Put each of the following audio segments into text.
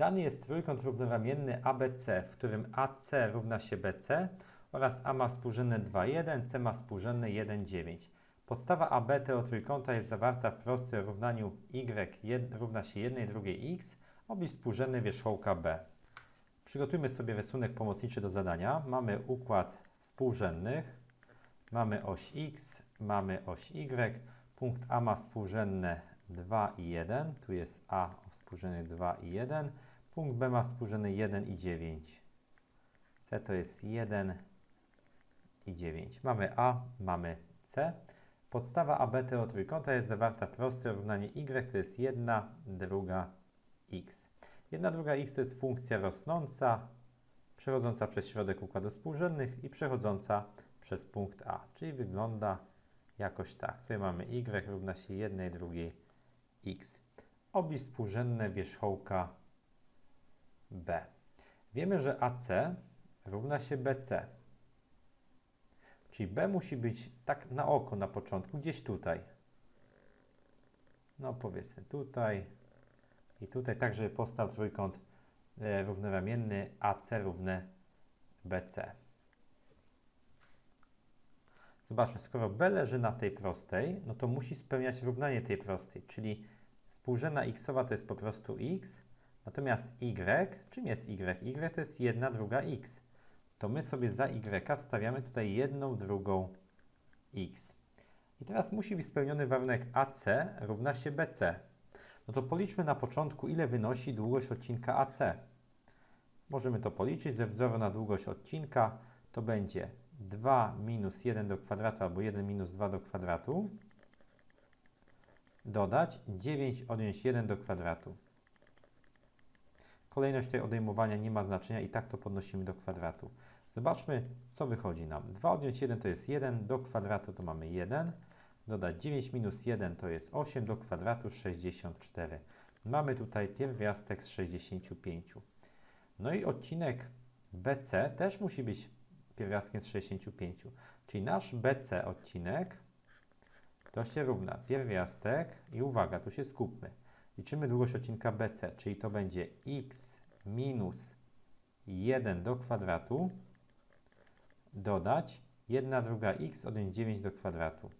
Dany jest trójkąt równoramienny ABC, w którym AC równa się BC oraz A ma współrzędne 2,1, C ma współrzędne 1,9. Podstawa AB tego trójkąta jest zawarta w prostej o równaniu y równa się 1 drugiej x, oblicz współrzędny wierzchołka B. Przygotujmy sobie rysunek pomocniczy do zadania. Mamy układ współrzędnych, mamy oś x, mamy oś y, punkt A ma współrzędne 2 i 1, tu jest A o współrzędnych 2 i 1, punkt B ma współrzędne 1 i 9. C to jest 1 i 9. Mamy A, mamy C. Podstawa AB tego trójkąta jest zawarta w prostej o równanie y, to jest 1 druga x. 1 druga x to jest funkcja rosnąca, przechodząca przez środek układu współrzędnych i przechodząca przez punkt A. Czyli wygląda jakoś tak. Tutaj mamy y równa się 1 drugiej x. Oblicz współrzędne wierzchołka B. Wiemy, że AC równa się BC. Czyli B musi być tak na oko na początku, gdzieś tutaj. No powiedzmy tutaj i tutaj, tak żeby powstał trójkąt e, równoramienny AC równe BC. Zobaczmy, skoro B leży na tej prostej, no to musi spełniać równanie tej prostej, czyli współrzędna xowa to jest po prostu x, natomiast y, czym jest y? y to jest 1 druga x. To my sobie za y wstawiamy tutaj jedną drugą x. I teraz musi być spełniony warunek AC równa się BC. No to policzmy na początku, ile wynosi długość odcinka AC. Możemy to policzyć ze wzoru na długość odcinka. To będzie 2 minus 1 do kwadratu albo 1 minus 2 do kwadratu. Dodać 9 odjąć 1 do kwadratu. Kolejność tej odejmowania nie ma znaczenia i tak to podnosimy do kwadratu. Zobaczmy, co wychodzi nam. 2 odjąć 1 to jest 1, do kwadratu to mamy 1. Dodać 9 minus 1 to jest 8, do kwadratu 64. Mamy tutaj pierwiastek z 65. No i odcinek BC też musi być pierwiastkiem z 65. Czyli nasz BC odcinek to się równa pierwiastek i uwaga, tu się skupmy. Liczymy długość odcinka BC, czyli to będzie x minus 1 do kwadratu dodać 1 druga x odjąć 9 do kwadratu.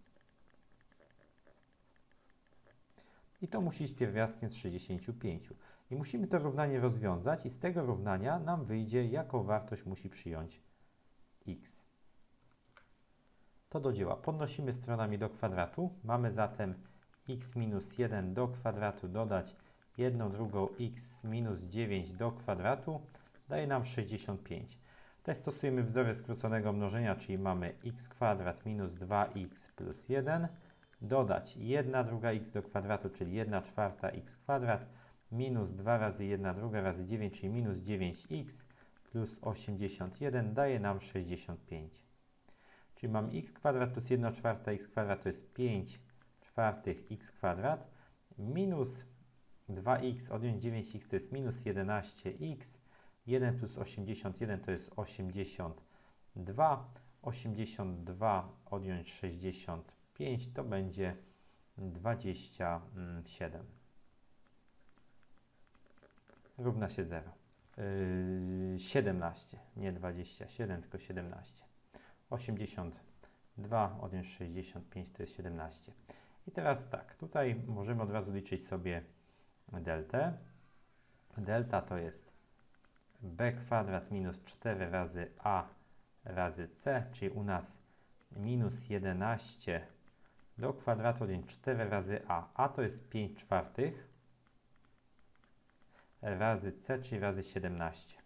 I to musi być pierwiastkiem z 65. I musimy to równanie rozwiązać i z tego równania nam wyjdzie, jaką wartość musi przyjąć x. To do dzieła. Podnosimy stronami do kwadratu. Mamy zatem x minus 1 do kwadratu dodać 1 drugą x minus 9 do kwadratu daje nam 65. Tutaj stosujemy wzory skróconego mnożenia, czyli mamy x kwadrat minus 2x plus 1 dodać 1 druga x do kwadratu, czyli 1 czwarta x kwadrat minus 2 razy 1 druga razy 9, czyli minus 9x plus 81 daje nam 65. Czyli mam x kwadrat plus 1 czwarta x kwadrat to jest 5 czwartych x kwadrat minus 2x odjąć 9x to jest minus 11x 1 plus 81 to jest 82 82 odjąć 65 to będzie 27 równa się 0 yy, 17 nie 27 tylko 17 82 odjąć 65 to jest 17. I teraz tak, tutaj możemy od razu liczyć sobie deltę. Delta to jest b kwadrat minus 4 razy a razy c, czyli u nas minus 11 do kwadratu odjąć 4 razy a. a to jest 5 czwartych razy c, czyli razy 17.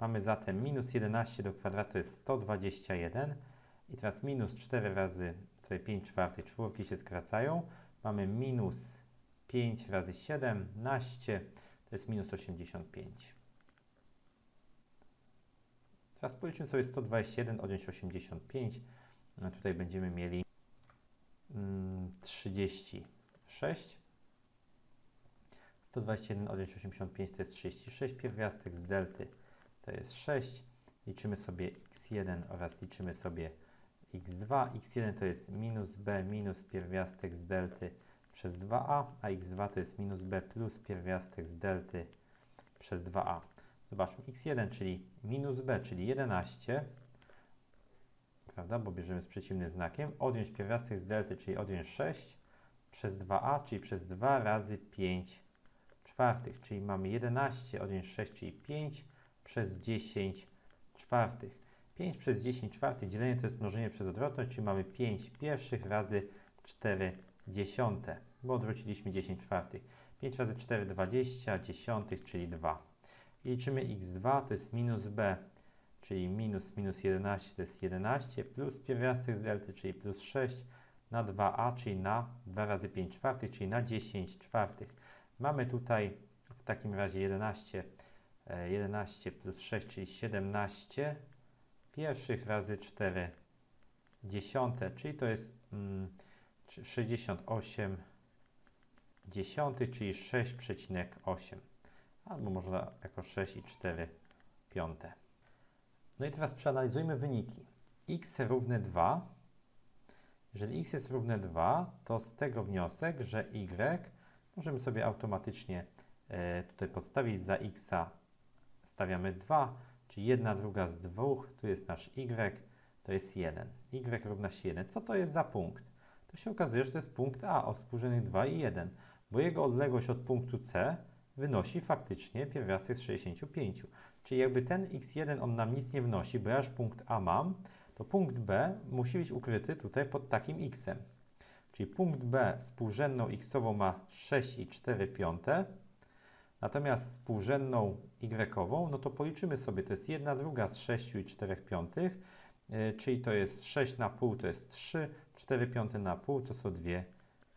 Mamy zatem minus 11 do kwadratu jest 121 i teraz minus 4 razy tutaj 5 czwartych, czwórki się skracają. Mamy minus 5 razy 17 to jest minus 85. Teraz policzmy sobie 121 odjąć 85. No tutaj będziemy mieli 36. 121 odjąć 85 to jest 36. Pierwiastek z delty to jest 6. Liczymy sobie x1 oraz liczymy sobie x2. x1 to jest minus b minus pierwiastek z delty przez 2a, a x2 to jest minus b plus pierwiastek z delty przez 2a. Zobaczmy, x1, czyli minus b, czyli 11, prawda, bo bierzemy z przeciwnym znakiem, odjąć pierwiastek z delty, czyli odjąć 6, przez 2a, czyli przez 2 razy 5 czwartych, czyli mamy 11 odjąć 6, czyli 5 przez 10 czwartych. 5 przez 10 czwartych dzielenie to jest mnożenie przez odwrotność, czyli mamy 5 pierwszych razy 4 dziesiąte, bo odwróciliśmy 10 czwartych. 5 razy 4, 20 dziesiątych, czyli 2. I liczymy x2, to jest minus b, czyli minus minus 11 to jest 11, plus pierwiastek z delty, czyli plus 6 na 2a, czyli na 2 razy 5 czwartych, czyli na 10 czwartych. Mamy tutaj w takim razie 11, e, 11 plus 6, czyli 17 pierwszych razy 4 dziesiąte, czyli to jest mm, 68 dziesiątych, czyli 6,8. Albo można jako 6 i 4 piąte. No i teraz przeanalizujmy wyniki. x równe 2. Jeżeli x jest równe 2, to z tego wniosek, że y możemy sobie automatycznie e, tutaj podstawić za x stawiamy 2, czyli 1 druga z 2, tu jest nasz y, to jest 1. y równa się 1. Co to jest za punkt? To się okazuje, że to jest punkt A o współrzędnych 2 i 1, bo jego odległość od punktu C wynosi faktycznie pierwiastek z 65. Czyli jakby ten x1 on nam nic nie wnosi, bo ja już punkt A mam, to punkt B musi być ukryty tutaj pod takim x-em. Czyli punkt B współrzędną x-ową ma 6,4 piąte, natomiast współrzędną y-ową, no to policzymy sobie, to jest 1 druga z 6,4 piątych, yy, czyli to jest 6 na pół to jest 3, 4 piąte na pół to są 2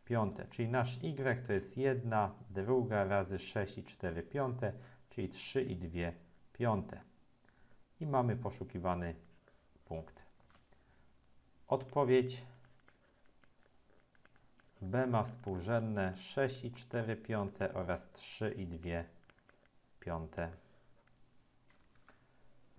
piąte, czyli nasz y to jest 1 druga razy 6 i 4 piąte, czyli 3 i 2 piąte. I mamy poszukiwany punkt. Odpowiedź B ma współrzędne 6 i 4 piąte oraz 3 i 2 piąte.